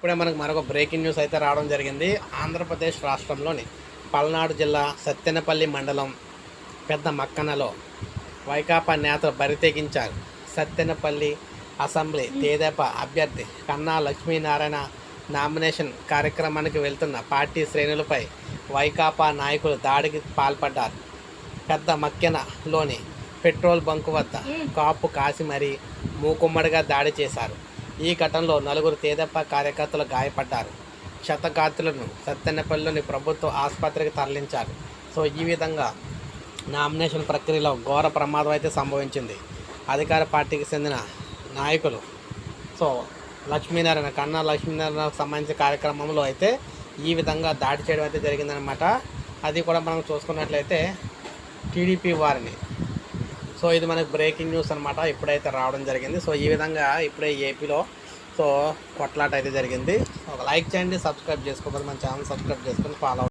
ఇప్పుడే మనకు మరొక బ్రేకింగ్ న్యూస్ అయితే రావడం జరిగింది. ఆంధ్రప్రదేశ్ రాష్ట్రంలోని పల్నాడు జిల్లా సత్తెనపల్లి మండలం పెద్ద మక్కనలో వైకాపా నేతలు బరితెగించారు సత్తెనపల్లి అసెంబ్లీ తేదేప అభ్యర్థి కన్నా లక్ష్మీనారాయణ నామినేషన్ కార్యక్రమానికి వెళ్తున్న పార్టీ శ్రేణులపై వైకాపా నాయకులు దాడికి పాల్పడ్డారు. పెద్ద మక్కెనలోని పెట్రోల్ బంకు వద్ద కాపు కాసి మరీ మూకుమ్మడిగా దాడి చేశారు. ఈ ఘటనలో నలుగురు తేదప్ప కార్యకర్తలు గాయపడ్డారు. క్షతగాత్రులను సత్తెనపల్లిలోని ప్రభుత్వ ఆసుపత్రికి తరలించారు. సో ఈ విధంగా నామినేషన్ ప్రక్రియలో ఘోర ప్రమాదం అయితే సంభవించింది. అధికార పార్టీకి చెందిన నాయకులు సో లక్ష్మీనారాయణ కన్నా లక్ష్మీనారాయణకు సంబంధించిన కార్యక్రమంలో అయితే ఈ విధంగా దాడి చేయడం అయితే జరిగిందనమాట అది కూడా మనం చూసుకున్నట్లయితే టీడీపీ వారిని సో ఇది మనకి బ్రేకింగ్ న్యూస్ అనమాట ఇప్పుడైతే రావడం జరిగింది. సో ఈ విధంగా ఇప్పుడే ఏపీలో సో కొట్లాట అయితే జరిగింది. ఒక లైక్ చేయండి సబ్స్క్రైబ్ చేసుకోకపోతే మన ఛానల్ సబ్స్క్రైబ్ చేసుకొని ఫాలో